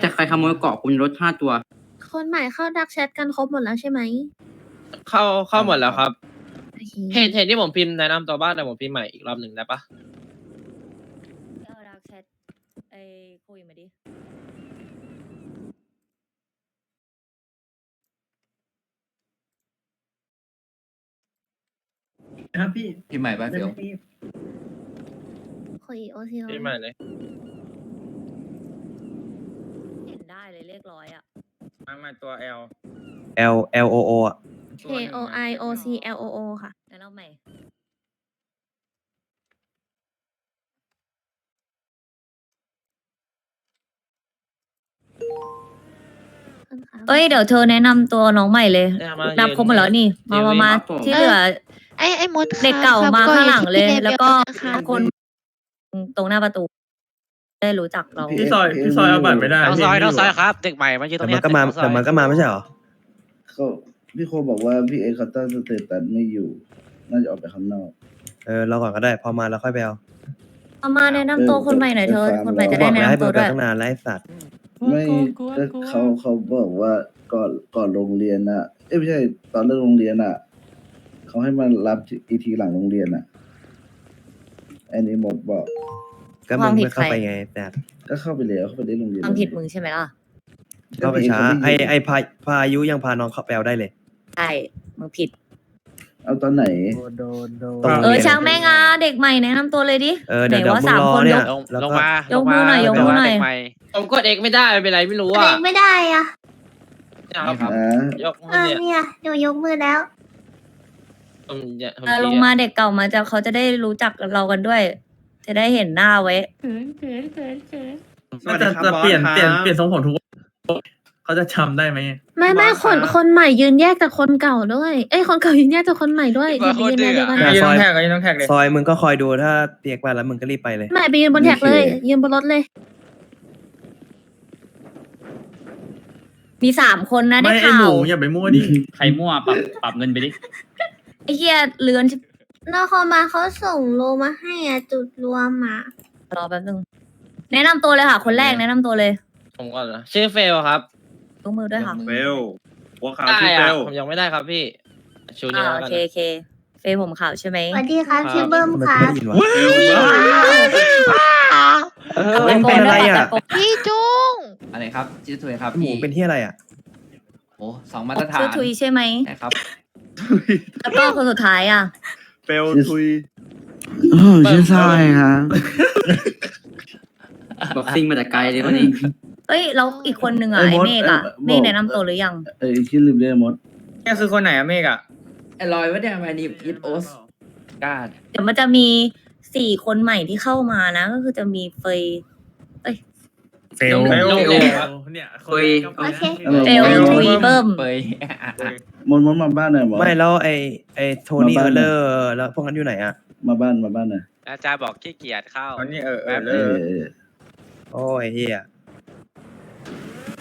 แต่ใครขโมยเกาะคุณรถห้าตัว คนใหม่เข้าดักแชทกันครบหมดแล้วใช่ไหมเข้าเข้าหมดแล้วครับ โอเคเห็นเห็นที่ผมพิมพ์แนะนำตัวบ้านแต่ผมพิมพ์ใหม่อีกรอบหนึ่งได้ปะเอาดักแชทไอ้คุยมาดิ ครับพี่พี่ใหม่ป่ะเดี๋ยวคุยโอซีพิมพ์ใหม่เลย เห็นได้เลยเล ขร้อยอะมามาตัว L L L O O อะเค O I O C L O O ค่ะ งั้นเอาใหม่ เอ้ย เดี๋ยวเธอแนะนำตัวน้องใหม่เลยเนี่ยมานับครบหมดแล้วนี่มามามาครับผม ที่เหลือ ไอ้ไอ้มดเด็กเก่าครับมาก็ข้างหลังเลยที่พี่แล้วก็เรียนคนตรงหน้าประตู ได้รู้จักเรา พี่ซอยพี่ซอยเอาบัตรไม่ได้น้องซอยพี่น้องซอยครับ เด็กใหม่มายืนตรแต่งมัเนี้นก็มาแต่มันก็มาไม่ใช่เหรอเขาพี่โคบอกว่าพี่เอเขาตั้งสเตตัสไม่อยู่ น่าจะออกไปข้างนอก เออเราก่อนก็ได้ พอมาแล้วค่อยไปเอาเอามาแนะนำตัวคนใหม่หน่อยเธอคนใหม่จะบได้อกแนะแล้วให้นำเปิตัวดไปด้วย ตั้งนานแล้วไอ้สัตว์ไม่ก็เขาเขาบอกว่าก่อนก่อนโรงเรียนน่ะ เอ้ยไม่ใช่ตอนเลิกโรงเรียนน่ะเขาให้มารับอีกทีหลังโรงเรียนน่ะอันนี้หมดบอก ก็คมึวามงผิดไม่เข้าใครไปไงแต่ก็เข้าไปแล้วเข้าไปได้โรงเรียนความผิดมึงใช่ไหมล่ะเข้าไปช้า ไอไอพาพายุยังพาน้องเข้าไปเอาได้เลยใช่มึงผิด เอาตอนไหนต้องเออรียนช่างแม่งอะเด็กใหม่แนะนำตัวเลยดิเออเดี๋ยวไหนเดี๋ยวว่ามึงสามรอคนเนี่ยยกลงแล้วลงก็มายกมือหน่อยยกมือหน่อยเด็กใหม่ผมกดเอกไม่ได้เป็นไรไม่รู้เออะงไม่ได้อะเนี่ยครับอ่ายกมืเอออเนี่ยเนี่ยหนูยกมือแล้วผมเนี่ยผมเออลงมาเด็กเก่ามาจะเขาจะได้รู้จักเรากันด้วย จะได้เห็นหน้าไว้จะจะเปลี่ยนเปลี่ยนเปลี่ยนทรงผมทุกเขาจะจำได้ไหมไม่ไม่คนคนใหม่ยืนแยกจากคนเก่าด้วย เอ้ยคนเก่ายืนแยกจากคนใหม่ด้วยอย่าไปยืนแยกเดียวกันเนี่ยซอยยังต้องแท็กเลย ซอยมึงก็คอยดูถ้าเตียกไปแล้วมึงก็รีบไปเลยไม่ไปยืนบนแท็กเลย ยืนบนรถเลย มีสามคนนะได้ไม่ไอข่าหมูวอย่าไปมั่วดิ ใครมั่วปรับปรับเงินไปดิ ไอ้เหี้ยเลือน นครบาลเขาส่งโลมาให้อะจุดรวมอะรอแป๊บนึงแนะนำตัวเลยค่ะ คนแรกแนะนำตัวเลยผมก่อนนะชื่อเฟลครับยกมือด้วยค่ะเฟลหัวขาวได้ชื่อเฟอะลผมยังไม่ได้ครับพี่ชูอ่านิ้วโอแล้วกันเคโอเคเฟยผมขาวใช่ไหมสวัสดีครับชื่อเบิ้มทำไมคกูรับไม่ได้ยินวะเออเล่นเป็นอะไรอะพี่จุงอะไรครับชื่อถุยครับหมูพี่เป็นที่อะไรอะ โอ้สองมาตรฐานชื่อทุยใช่ไหมใช่ครับแล้วก็คนสุดท้ายอะ เฟลทุยชื่อซอยครับบอกซิ่งมาแต่ไกลเลยคนนี้ เอ้ยแล้วอีกคนนึงอะไอ้ไอ้มดเมฆอะเอ้ยเมฆแนะนำตัวหรือยัง เอ้ยชื่อลืมเรียกมดนี่คือคนไหนอะเมฆอะไอ้ลอยวะเนี่ยมานี่อีทโอสกาดเดี๋ยวมันจะมีสี่คนใหม่ที่เข้ามานะ ก็คือจะมีเฟย เฟล เฟลเลยครับเนี่ยคุย โอเค เฟลทุยเบิ้ม เปยอะอะอะ มดมดมาบ้านหน่อยมดไม่แล้วไอไอโทนี่มาเอบ้านอร์เลอร์แล้วพวกนั้นอยู่ไหนอะ มาบ้านมาบ้านหน่อยอาจารย์บอกขี้เกียจเข้า ตอนนี้เออเอแป๊อบเอเลยอเออโอ้ยเฮีย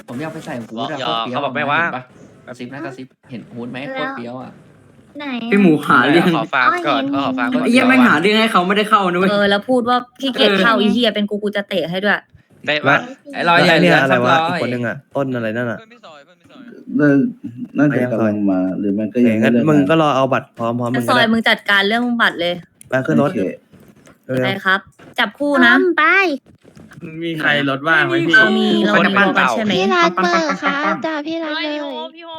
ผมอยากไปใส่ฮูดบอกอะหยโคอกตรเฟี้ยวเขาบอกไม่ว่างเห็นปะกระซิบนะกระซิบเห็นฮูดไหมโคตรเฟี้ยวอะไหนพี่หมูหาเรื่องขอฟังก่อนขอฟังก่อนไอ้เหี้ยแม่งหาเรื่องให้เขาไม่ได้เข้านะเว้ย เออแล้วพูดว่าขี้เกียจเข้าอีเฮียเป็นกูกูจะเตะให้ด้วย ได้แล้ปะวไอ้ลอยแล้วใหญ่ไอเนี่ยเหลืออะไรสักวะร้อยอีกคนนึงอะต้นอะไรนั่นอะน่าน่าจะกำลังมา หรือมันก็โอเคยังงั้นไเลิมึงก็งานรอเอาบัตรพร้อมพร้อมมึงซก็อยได้มึงจัดการเรื่องบัตรเลย ไปขึ้นรถโอเค เร็วได้ครับ จับคู่นะไป มีใครรถว่างไหมพี่เรามีเรามีวอลกันใช่ไหมพี่รัดเบอร์ครับจ้าพี่รัดเลย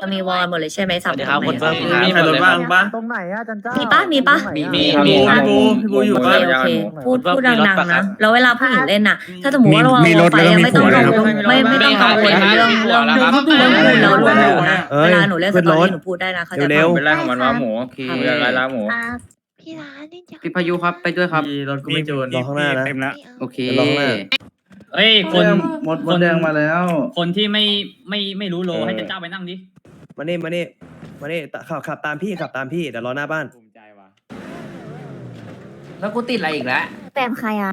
เรามีวอลหมดเลยใช่ไหมสสาวัมสดีคครับนคุณไหเบิ้นมครับมีใครรถว่างปะตรงไหนอะจันเจ้ามีปะมีปะมีมีมีมีพี่บูพี่บูอยู่โอเคบ้านโอเคพูดว่าพูดมีรถดังปะๆครันะบแล้วเวลาผู้หญิงเล่นน่ะ ถ้าสมมติว่าเราวางมีรถไฟแล้วมีไม่ต้องผัวกังแล้ววลไม่ไม่ต้องกังวลเรื่องเรื่องเรื่องเรื่องพูดแล้วรวมอยู่นะเอ้ยเวลาหนูเล่นสขึ้นตรอถรี่หนูพูดได้นะเขาใจะเร็วเป็นไรของมันวะหมูโอเคเรืออะไรละหมูครับพี่รัดนี่จ้าพี่พายุครับไปด้วยครับรถกูไม่จูนรอข้างหน้านะเต็มแล้วโอเค เดี๋ยวรอข้างหน้าเอ้ยคนมดมดแดงมาแล้ว คนที่ไม่ไม่ไม่รู้โลเออให้จันเจ้าไปนั่งดิมานี่มานี่มานี่ขับขับตามพี่ขับตามพี่เดี๋ยวรอหน้าบ้าน ภูมิใจว่ะแล้วกูติดอะไรอีกแล้วแปมใครอะ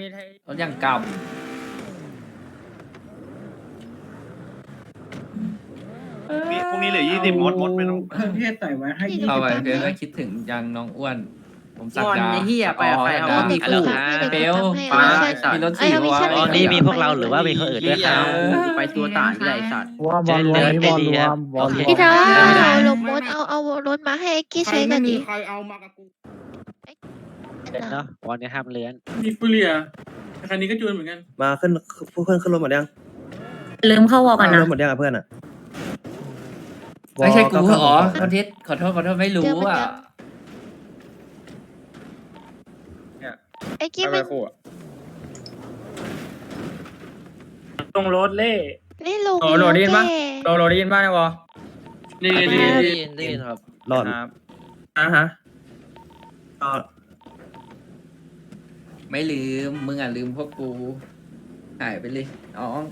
มีไทยรถยังเก่า พรุ่งนี้เหลือยี่สิบมดมดไม่ต้องพี่ใส่ไว้ให้เข้าไปเพื่อก็คิดถึงยังน้องอ้วน ผมสักงอนดาไอ้เหี้ยไปกับใครเขาก็มีเดี๋ยวคู่ทำให้เบเดี๋ยวลทำให้ฟ้าเออไอ้สัตมีว์รถสี่เอ้ยไม่หัวใช่อ๋อนี่มีพวกเราหรือว่ามีคนอื่นด้วยครับ ไปตัวต่างนี่แหละไอ้สัตว์ ว่าบอลรวมบอลรวมโอเคพี่เท้าไม่ได้เอาลงรถเอาเอารถมาให้ไอ้กี้ใช้กันดิใครเอามากับกูเนาะวันนี้ห้ามเลื้อนมีฟูเรียคันนี้ก็จูนเหมือนกันมาขึ้นเพื่อนขึ้นรถหมดยังลืมเข้าวอลกันขึ้นนะรถหมดยังอะเพื่อนอะไม่ใช่กูวอ๋อเาคอนเทสขอโทษขอโทษไม่รู้อะ ไอ้กี้ไปมันคู่อะตรงรถเล่ นี่ลุงโอ้โหลดได้ยินปะแก่โรโรได้ยินบ้างนะวะนี่ได้นี่ยินนี่ได้ยินได้ยินครับรอดครับอะฮะก็ไม่ลืม มึงอะลืมพวกกู หายไปเลยน้อง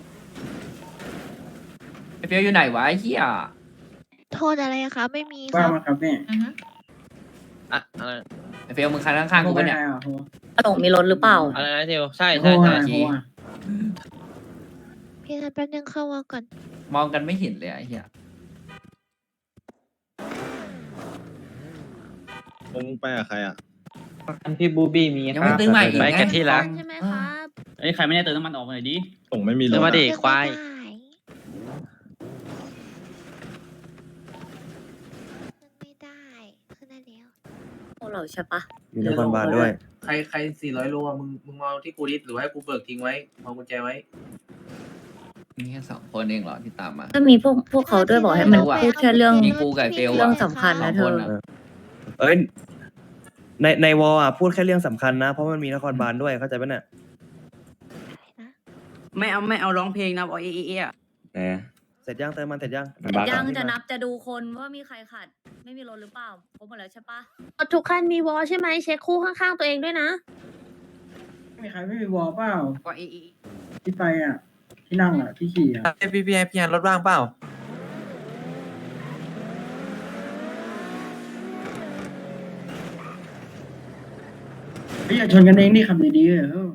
ไอเฟียวอยู่ไหนวะไอ้เหี้ยโทษอะไรอะคะไม่มีคว่ารับ มาครับแม่อะอะไรไอเฟียวมึงคันข้างๆกูปะเนี่ย หลงมีรถหรือเปล่าอะไรนะเทียวใช่ใช่ใช่โอเคพี่นันแป๊บนึงเข้ามาก่อน มองกันไม่เห็นเลยอะไอ้เหี้ยมึงไปกับใครอะ พี่บูบี้มียังไม่ตื้อใหม่อีกไปไงกันที่รัก ใช่ไหมครับ ไอ้ยใครไม่ได้เติมน้ำมันออกมาหน่อยดิส่งไม่มีรเดี๋ถยวมาอะดิควายขึ้นไม่ได้ขึ้นได้แล้ว พวก เราใช่ปะอยู่นครบาลด้วย ใครใครสี่ร้อยโลมึงมึงมาที่กูดิหรือให้กูเบิกทิ้งไว้เอากุญแจไว้ มีแค่สองคนเองเหรอที่ตามมา ก็มีพวกพวกเขาด้วยบอกให้มันพูดแค่เรื่องมีกูกับไอ้เฟลอะเรื่องสำคัญนะเธอสองคนอะเอ้ยในในวอลอะพูดแค่เรื่องสำคัญนะ เพราะมันมีนครบาลด้วยเข้าใจปะเนี่ยไม่เอาไม่เอาร้องเพลงนะเอาเอเอเอะ เสร็จยังเติมมันเสร็จยังยังจะนับจะดูคนว่ามีใครขาดไม่มีรถหรือเปล่าครบหมดแล้วใช่ปะทุกคันมีวอลใช่ไหมเช็คคู่ข้างๆตัวเองด้วยนะมีใครไม่มีวอลเปล่าก็เอเอที่ไปอะ ที่นั่งอะ ที่ขี่อะ พี่พี่พี่รถว่างเปล่าพี่อย่าชนกันเองนี่ขับดีๆเออ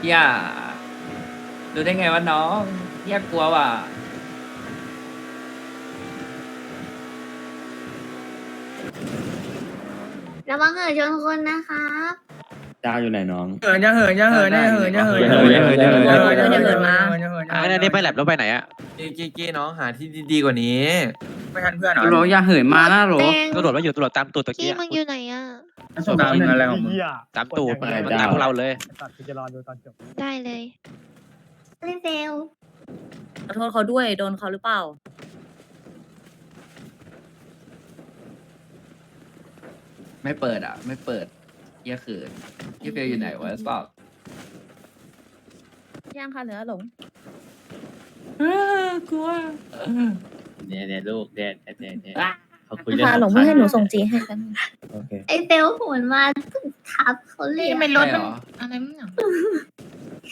เหี้ยรู้ได้ไงวะน้องเหี้ยกลัวว่ะ ระวังเอ่ยชนคนนะครับดาวอยู่ไหนน้อง เหินจะเหินจะเหินจะเหินจะเหินอย่าเหินอย่าเหินอย่าเหินจะเหินจะเหินจะเหินจะเหินจะเหินอะอันนี้ไปแลบแล้วไปไหนอะกี้กี้น้องหาที่ดีกว่านี้ ไม่ทันเพื่อนเหรอโหลอย่าเหินมานะโหล แดงตำรวจมาอยู่ตำรวจตามตูดตะกี้กี้มึงอยู่ไหนอะ ส่งทีมอะไรของมึงตามตูดมันมันตามพวกเราเลยได้เลยไม่เซลขอโทษเขาด้วยโดนเขาหรือเปล่า ไม่เปิดอะ ไม่เปิดเหี้ยเขินเหี้ยเฟียวอยู่ไหนวะสอบยังค่ะเหลือหลง กลัว เนี่ยเนี่ยลูกเนี่ยเนี่ยเนี่ยเขาคุยนะเรื่องคะหลงไม่ให้หนูส่งจีให้กันโอเค ไอเซลโหนมาทับเขาเลยไม่รถใช่มันเหรออะไรมั้ง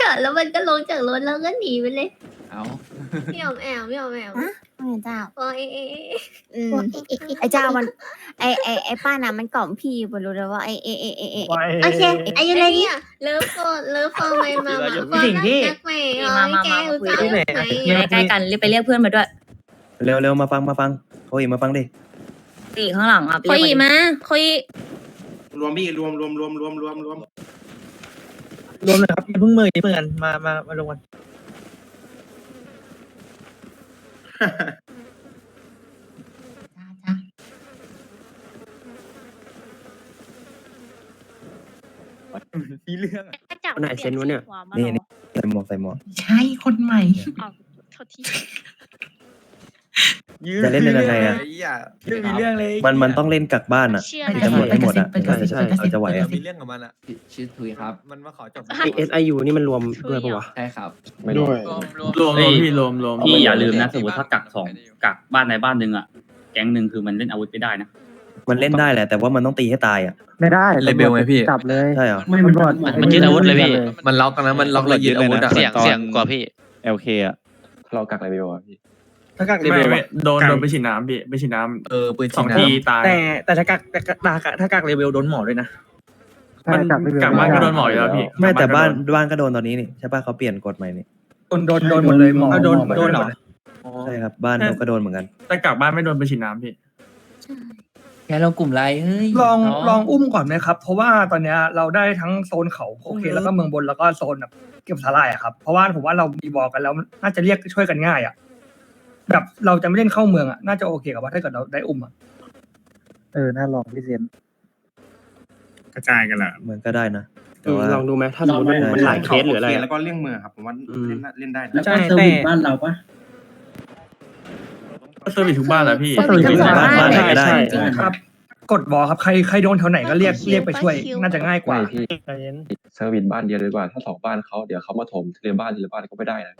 ค่ะแล้วมันก็ลงจากรถแล้วก็หนีไปเลยเอา พี่อมแอมพี่อมแอมเจ้าโอ้ยเอเออืมไอ้เจ้ามันไอไอไอป้าน่ะมันกล่อมพี่บนรู้แล้วว่าไอเอเอเอเอโอเคอายุเลยนี่เลิฟโฟเลิฟโฟไม่มามาฟอนนักใหม่อ๋อแกอุตส่าห์ไหน อยู่ใกล้ๆกันรีบไปเรียกเพื่อนมาด้วย เร็วเร็วมาฟังมาฟังโอ้ยมาฟังดิตีข้างหลังอะคอยอีมาคอยรวมพี่รวมรวมรวมรวมรวมรวมรวมเลยครับเพิ่งเมื่อเมื่อกันมามามาลงกันมีเรื่องอะไหนเซนวะเนี่ยนี่นี่ใส่หมวกใส่หมวกใช่คนใหม่เขาที่ยื้อ จะเล่นยังไงอะเรื่องมีเรื่องเลยมันมันต้องเล่นกักบ้านอะเชื่อให้ตำรวจให้หมดอะไปกระซิบใช่ไปกระซิบเราจะไหวอะมีเรื่องกับมันอะชื่อทุยครับ มันมาขอจบเอสไอยูนี่มันรวมด้วยปะวะใช่ครับไม่ด้วยรวมรวมพี่รวมรวมพี่อย่าลืมนะสมมติถ้ากักสองกักบ้านในบ้านหนึ่งอะแก๊งหนึ่งคือมันเล่นอาวุธไม่ได้นะมันเล่นได้แหละแต่ว่ามันต้องตีให้ตายอะไม่ได้เลเบลไงพี่จับเลยใช่เหรอไม่มันมันมันยึดอาวุธเลยพี่มันล็อกนะมันล็อกเลยยึดอาวุธอะเสี่ยงเสี่ยงกว่าพี่ LK อะเรากักอะไรไปวะพี่ ถ้ากักเลเบลโดนโดนไปฉีดน้ำพี่ไปฉีดน้เออปืนำสองทีตายแต่แต่ถ้ากักถ้ากักเลเวลโดนหมอด้วยนะ มันกักบ้านก็โดนหมออยู่แล้วพี่ไม่แต่บ้านกักบ้านก็โดนตอนนี้นี่ใช่ป่ะเขาเปลี่ยนกฎใหม่นี่โดนโดนโดนหมดเลยหมอโดนโดนเหรอใช่ครับบ้านเราก็โดนเหมือนกัน แต่กลับบ้านไม่โดนไปฉีดน้ำพี่แกเรากลุ่มไรเฮ้ยลองน้ลองอุ้มก่อนไหมครับ เพราะว่าตอนเนี้ยเราได้ทั้งโซนเขาโอเคแล้วก็เมืองบนแล้วก็โซนแบบเก็บสาหร่ายอะครับ เพราะว่าผมว่าเรามีบอกกันแล้วน่าจะเรียกช่วยกันง่ายอะ แบบเราจะไม่เล่นเข้าเมืองอะน่าจะโอเคกับว่าถ้าเกิดเราได้อุ้มอะเออ น่าลองพี่เซนกระจายกันแหละเหมือนก็ได้นะแต่ว่า ลองดูไหมถ้าสมมติมันมันหลายเคสหรืออะไรแล้วก็เลี่ยงเมืองครับผมว่าเล่นเล่นได้แล้วก็เซอร์วิสบ้านเราปะเซอร์วิสทุกบ้านแหละพี่เซอร์วิสทุกบ้านบ้านไหนก็ได้ใช่ครับกดบอครับใครใครโดนแถวไหนก็เรียกเรียกไปช่วย น่าจะง่ายกว่าเซอร์วิสบ้านเดียวดีกว่า ถ้าสองบ้านเขาเดี๋ยวเขามาถมทีละบ้านทีละบ้านก็ไม่ได้นะ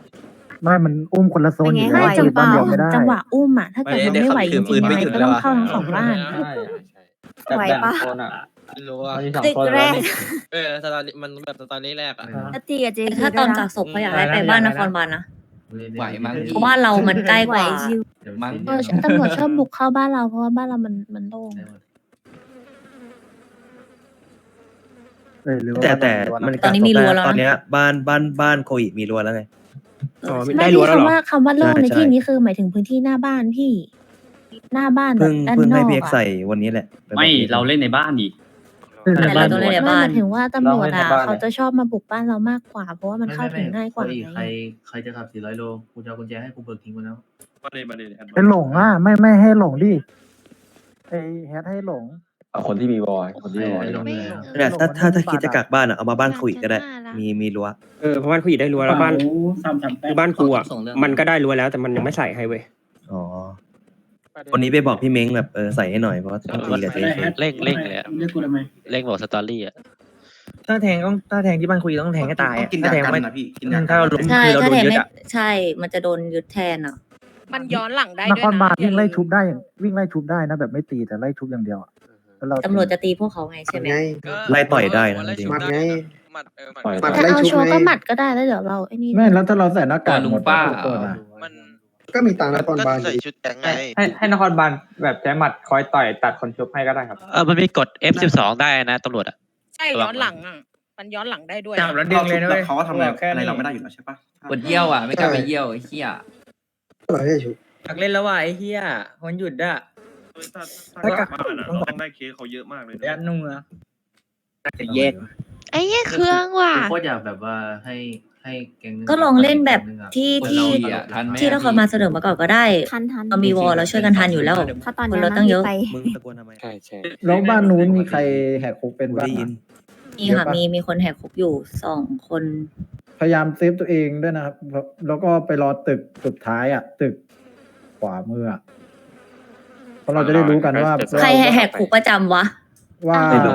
ไม่มันอุ้มคนละโซนอยู่เป็นไงแล้วจังหวะบ้านเดียวไม่ได้ จังหวะอุ้มอะถ้าเกิดเราไม่ไหวจริงๆยังไงก็ต้องเข้าทั้งสองบ้านไหวปะรู้ว่าตึกแรก เออสตอรี่มันแบบสตอรี่แรกอะถ้าตีกับเจแต่ถ้าตอนกักศพเขาอยากให้ไปบ้านนครบาลนะไหวมั้งเพราะว่าเรามันใกล้กว่าชิวมั้งเออตำรวจชอบบุกเข้าบ้านเราเพราะว่าบ้านเรามันมันโล่งแต่แต่มันตอนนี้มีรั้วแล้วนะตอนเนี้ยบ้านบ้านบ้านโคอิมีรั้วแล้วไง ไม่ได้คำว่าคำว่าโล่งใช่ในใช่ ที่นี้คือหมายถึงพื้นที่หน้าบ้านพี่ หน้าบ้านแบเพิ่บงด้านเพิ่งนอให้กพีเอ็กอะใส่วันนี้แหละปบอกไม่พี่เราเล่นในบ้านดิ แต่เราต้องเล่นในไม่บ้าหนมายถึงว่าตำรวจอะเขาจะชอบมาบุกบ้านเรามากกว่าเพราะว่ามันเข้าถึงง่ายกว่าใครไงใครจะขับ400โลกูจะเอากุญแจให้กูเบิกทิ้งมาแล้ว เป็นหลงอะ ไม่ไม่ให้หลงดิไอแฮทให้หลง เอาคนที่มีวอยคนที่มีวอยไม่เนี่ยถ้าถ้าถ้าคิดจะกักบ้านอะเอามาบ้านโคอิก็ได้ มีมีรั้วเออเพราะบ้านคุยได้รั้วแล้วบ้านบ้านกูอะมันก็ได้รั้วแล้วแต่มันยังไม่ใส่ให้เว้ยอ๋อวันนี้ไปบอกพี่เม้งแบบเออใส่ให้หน่อยเพราะว่าต้องตีกับเจเคเร่งเร่งเลยอะ เร่งบอกสตอรี่อะถ้าแทงต้องถ้าแทงที่บ้านคุยต้องแทงให้ตายต้องกินยากันนะพี่กินยากันถ้าเราล้มใช่คือเราถ้าโดนแทงยึดไม่อะใช่ มันจะโดนยึดแทนอะ มันย้อนหลังได้นครบาลวิ่งไล่ชุบได้อย่างวิ่งไล่ชุบได้นะแบบไม่ตีแต่ไล่ชุบอย่างเดียวอะ แล้วเรา ตำรวจจะตีพวกเขาไงใช่ไหมไล่ต่อยได้นะจริง มัดไงมัดเออมัด ถ้าเอาชัวร์ก็หมัดก็ได้แล้วเดี๋ยวเราไอ้นี่ไม่แล้วถ้าเราใส่หน้ากากลุหมงดป้าทุกคนอะมันก็มีตังค์นครบาลใส่ชุดแก๊งไง ให้ให้นครบาลแบบใช้หมัดคอยต่อยตัดคนชุบให้ก็ได้ครับ เออมันมีกด F12 ได้นะตำรวจอะ ใช่ย้อนหลังอะ มันย้อนหลังได้ด้วย จับแล้วดึงเลยนะเว้ยเขาก็ทำอะไรอะไรเราไม่ได้อยู่แล้วใช่ปะปวดเยี่ยวอะ ไม่กล้าไปเยี่ยวไอ้เหี้ยอยากเล่นแล้วว่ะไอ้เหี้ยวันหยุดอะ ถ้ากลับต้องได้เคสเขาเยอะมากเลยยัดนัวจะแยก ไอ้เหี้ยเครื่องว่ะกูโคตรอยากแบบว่าให้ให้แก๊งนึงก็ลองเล่นแบบที่คนที่เราอะทันไหมที่นครบาลเสนอมาก่อนก็ได้ทันทันเรามีวอลเราช่วยกันทันอยู่แล้วเพราะตอนคนนี้เราตั้งเยอะไปมึงตะโกนทำไมใช่ใช่แล้วบ้านนู้นมีใครแหกคุกเป็นกูบ้างได้ยินอะมีค่ะมีมีคนแหกคุกอยู่สองคน พยายามเซฟตัวเองด้วยนะครับแล้วก็ไปรอตึกสุดท้ายอะ ตึกขวามืออะ เพราะเราจะได้รู้กันว่าใครแหกคุกประจำวะ ว่าไม่รู้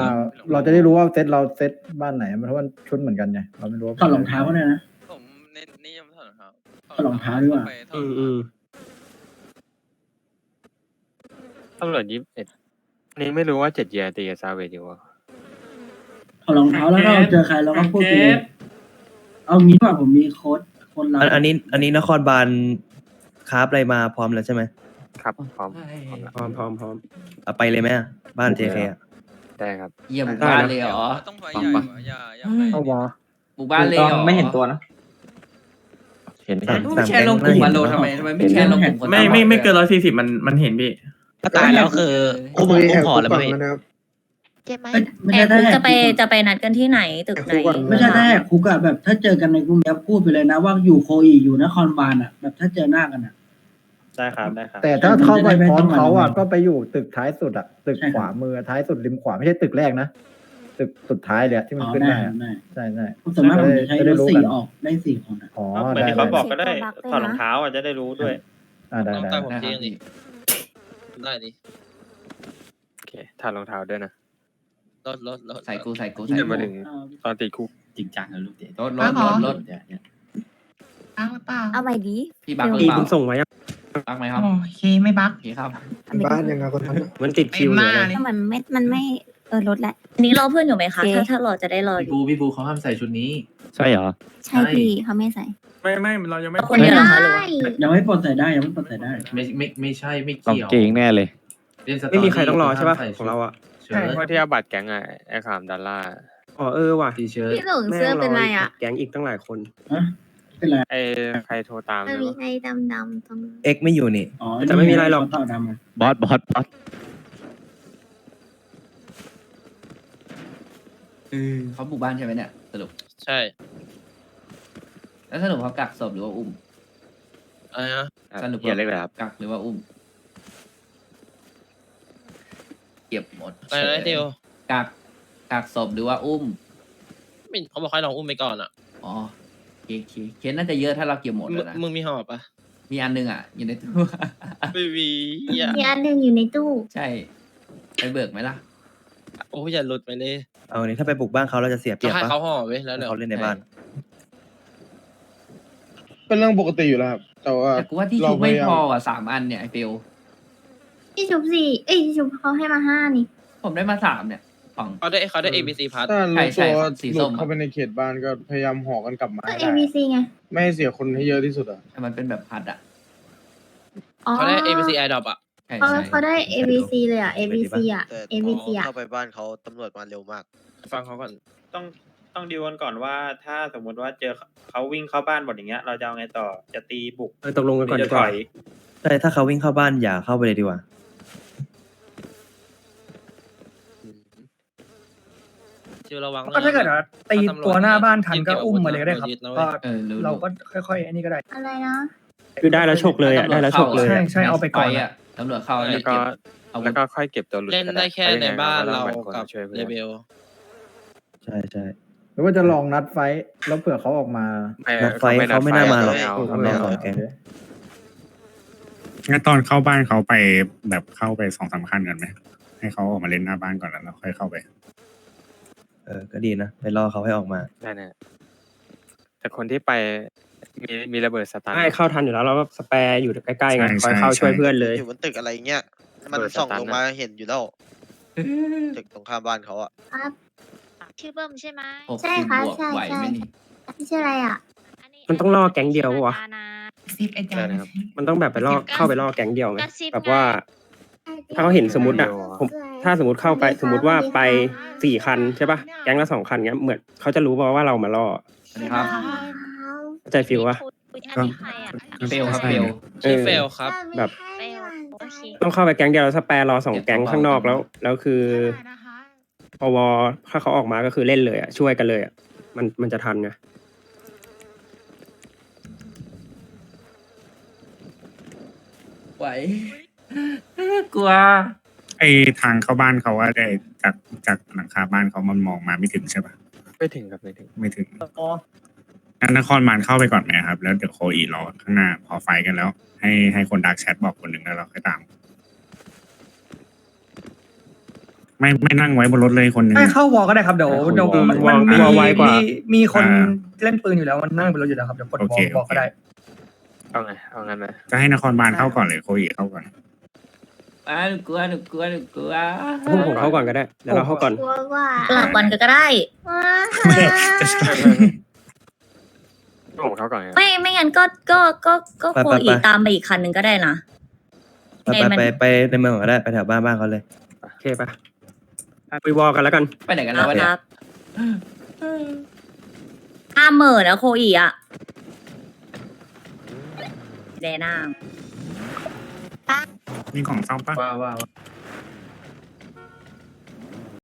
เราจะได้รู้ว่าเซตเราเซตบ้านไหนเพราะว่าชุดเหมือนกันไงเราไม่รู้ว่าถอดรองเท้าเนี่ยนะ ผมเน้นนิยมถอดรองเท้าถอดรองเท้าดีกว่า อืมอืมตำรวจยี่สิบเอ็ดนี่ไม่รู้ว่าเจ็ดเยียตีกับซาเวดีวะถอดรองเท้าแล้วก็เจอใครเราก็พูดคุยเอางี้ดีกว่าผมมีโค้ดคนเราอันอันนี้ อันนี้นครบาลคราฟอะไรมาพร้อมแล้วใช่ไหม ครับพร้อมพร้อมพร้อมพร้อมเอาไปเลยไหมอะบ้านเจเคได้ครับ เยี่ยมหมู่บ้านเลยเหรอต้องไปปังใหญ่ปังอย่าอย่าเอาวะหมู่บ้านเลยเหรอไม่เห็นตัวนะเห็นสามไม่สามแชร์ลงกลุ่มมาโลทำไมทำไมไม่แชร์ลงกลุ่มคนไม่ไม่ไม่เกินร้อยสี่สิบมันมันเห็นพี่ถ้าตายแล้วคืออุ้มอุ้มห่อแล้วไม่เจ็บไหมไม่แหใช่กคุกถ้าจะไปจะไปนัดกันที่ไหนตึกไหนไม่ใช่ถ้าแหกคุกอะแบบถ้าเจอกันในกลุ่มแอปพูดไปเลยนะว่าอยู่โคอีอยู่นครบาลอะแบบถ้าเจอหน้ากันอะ ได้ครับได้ครับแต่ถ้าเข้าไปพร้อมเขาอะไม่ต้องมาก็ไปอยู่ตึกท้ายสุดอะตึกใช่ครับขวามือท้ายสุดริมขวาไม่ใช่ตึกแรกนะตึกสุดท้ายเลยอะที่มันขึ้นได้อะแน่ใช่ใช่สามารถผมจะใช้จะรได้ถรู้สี่กันออกได้สี่คนอะอ๋อเหมือนได้ที่เขาบอกได้ก็ได้ถอดรองเท้าอะจะได้รู้ด้วย อ่าได้ได้ผมจริงดิได้ดิโอเคถอดรองเท้าด้วยนะรถรถรถใส่กูใส่กูใส่จะกูมาถึงตอนติดคุกจริงจังนะลูกเด็กรถรถรถรถเนี่ยเนี่ยเอาไปดีพี่บักหรืออีเปล่าคุณส่งไว้ยัง บักไหมครับโอเคไม่บักโอเคครับ บ้านยังไงคนทำมันติดคิวอยู่เลยถ้ามันไม่มันไม่เออลดแล้วอันนี้รอเพื่อนอยู่ไหมคะ โอเค ถ้าถ้ารอจะได้รออพี่ยู่บูพี่บูเขาห้ามใส่ชุดนี้ ใช่เหรอ ใช่พี่เขาไม่ใส่ไม่ไม่เรายังไม่คนเดียวเหรอคะหรือว่า ยังไม่ปลดใส่ได้ยังไม่ปลดใส่ได้ ไม่ไม่ไม่ใช่ไม่ต้องเกี่ยวเก่งแน่เลย เล่นสตไม่มีใครต้องรอใช่ปะห้มของเราอะเชิ้ใช่ตเพราะที่เอาบัตรแก๊งอะไอ้ขามดอลลาร์อ๋อเออว่ะทีเชิ้ตพี่หลงเสื้อเป็นไรอะแก๊งอีกตั้งหลายคน ไอ้ใครโทรตามมันมีไอ้ดำดำๆตรงเอ็กไม่อยู่นี่จะไม่มีอะไรหรอกบอสบอสบอสเออเขาบุกบ้านใช่ไหมเนี่ยสรุปใช่แล้วสรุปเขากักศพหรือว่าอุ้ม อะไรนะสรุปเฮียเล็กเลยครับ กักหรือว่าอุ้ม เก็บหมดอะไรนะเดียวกักกักศพหรือว่าอุ้ม ไม่เขาบอกให้ลองอุ้มไปก่อนอะ อ๋อ เคเคเคสน่าจะเยอะถ้าเราเก็บหมดมึแล้งวนะ มึงมีหอบปะมีอันนึงอะ อยู่ในตู้ ไม่มีเหี้ยมีอันหนึ่งอยู่ในตู้ใช่ ไปเบิกไหมล่ะ โอ้ยอย่าหลุดไปเลยเอานี่ถ้าไปบุกบ้านเขาเราจะเสียเปรีก็ยบให้ปะเขาห่อไว้แล้วเดี๋ยวเขาเล่นในบ้าน เป็นเรื่องปกติอยู่แล้วครับ แต่ว่า แต่กูว่าที่เราชุบไม่พยายามพออะสามอันเนี่ยไอเฟลที่ชุบสี่เอ้ยที่ชุบเขาให้มาห้านี่ ผมได้มาสามเนี่ย ของ เขาได้เขาได้ A B C พัทถ้าใช่รู้ใช่ตัวสีหลุส้ดมอะ เข้าไปในเขตบ้านก็พยายามห่อกันกลับมาก็ ให้ A ได้ B C ไง ไม่ให้เสียคนให้เยอะที่สุดอะแต่มันเป็นแบบพัดอะอ๋อเขาได้ A B C I dop อะ ใช่เขาใช่เขาได้ A B C เลยอะ A B C อะ A B C อะ เข้าไปบ้านเขาตำรวจมาเร็วมาก ฟังเขาก่อน ต้องต้องดีลกันก่อนว่า ถ้าสมมุติว่าเจอเขาวิ่งเข้าบ้านหมดอย่างเงี้ย เราจะเอาไงต่อจะตีบุกตกลงกันก่อนหรืดีจะกถว่าอย ใช่ถ้าเขาวิ่งเข้าบ้านอย่าเข้าไปเลยดีกว่า ชิวระวังก็ถ้าเกิดว่าตีตัวหน้าบ้านทันก็อุ้มมาเลยก็ได้ครับก็เออรู้เราก็ค่อยๆอันนี้ก็ได้ อะไรนะคือได้แล้วฉกเลยอะได้แล้วฉกเลยใช่ใช่เอาไปก่อนอะตำรวจเข้าแล้แล้ววก็เก็บอาวุแล้วธก็ค่อยเก็บตัวหลุดเล่นได้แค่ในบ้านเรากับเลเบลใช่ใช่หรือว่าจะลองนัดไฟท์แล้วเผื่อเขาออกมานัดไฟท์เขาไม่น่ามาหรอกไม่เอาเขาไม่เอาสองแกงงั้นตอนเข้าบ้านเขาไปแบบเข้าไปสองสามคันกันไหมให้เขาออกมาเล่นหน้าบ้านก่อนแล้วเราค่อยเข้าไป เออ ก็ดีนะ ไปรอเขาให้ออกมาได้แน่แต่คนที่ไปมีมีระเบิดสตาร์ใช่เข้าทันอยู่แล้วเราก็สแปร์อยู่ใกล้ๆไงใช่คอยเข้าใช่ ช่วยเพื่อนเลย อยู่บนตึกอะไรเงี้ย มันส่องลงมาเห็นอยู่แล้วตึกตรงข้ามบ้านเขาอะครับ ชื่อเบิ้มใช่ไหมหกใช่สิบครับบวกใช่ไหวใช่ไหมนี่ไม่ใช่อะไรอะ มันต้องล่อแก๊งเดียวปะวะ สิบไอ้จาได้นนะครับ มันต้องแบบไปล่อเข้าไปล่อแก๊งเดียวไหมกระซิบแบบว่า ถ้าเขาเห็นสมมติอะผม ถ้าสมมติเข้าไปสมมติว่าไปสี่คันใช่ปะแก๊งละสองคันเงี้ยเหมือนเขาจะรู้มาว่าเรามาล่อสวัสดีครับ เข้าใจฟิลวะอันนี้ใครอะเฟลครับเฟลชื่อเฟลครับ แบบเฟลโอเค ต้องเข้าไปแก๊งเดียวแล้วสแปร์รอสองแก๊งข้างนอกแล้วแล้วคือพอวถ้าเขาออกมาก็คือเล่นเลยอะช่วยกันเลยอะมันมันจะทันไงไหว กลัว ไอทางเข้าบ้านเขาว่าได้จากจากหลังคาบ้านเขามันมองมาไม่ถึงใช่ปะไม่ถึงครับไม่ถึงไม่ถึงงั้นนครบาลเข้าไปก่อนไหมครับ แล้วเดี๋ยวโคอีรอข้างหน้าพอไฟกันแล้ว ให้ให้คนดักแชทบอกคนหนึ่งแล้วเราค่อยตาม ไม่ไม่นั่งไว้บนรถเลยคนหนึ่ง ไม่เข้าวอลก็ได้ครับเดี๋ยวเดี๋ยวมันวอลมันมีวอลไวกว่ามี มีคนอ่า เล่นปืนอยู่แล้วมันนั่งบนรถอยู่แล้วครับเดี๋ยวกดโอวอเคลบอกก็ได้เอาไงเอางั้นนะจะให้นครบาลเข้าก่อนเลยโคอีเข้าก่อน อ่าหนูกลัวหนูกลัวหนูกลัวผมผมเข้าก่อนก็ได้เดี๋ยวเราเข้าก่อน กลัวว่าหลับวันก็ได้ ว้าผมเข้าก่อนครับไม่ไม่งั้นก็ก็ก็ก็ไปโคไปอีไปตามไปอีกคันหนึ่งก็ได้นะ ไปให้มันไปไปในเมืองก่อนก็ได้ไปแถวบ้านบ้านเขาเลยโอเคปะไปวอลกันแล้วกัน ไปไหนกันแล้ววะคเนี่ยรับห้ามเหม่อนะโคอีอะแดน่า มีของซ่อมปะว่าว่าว่า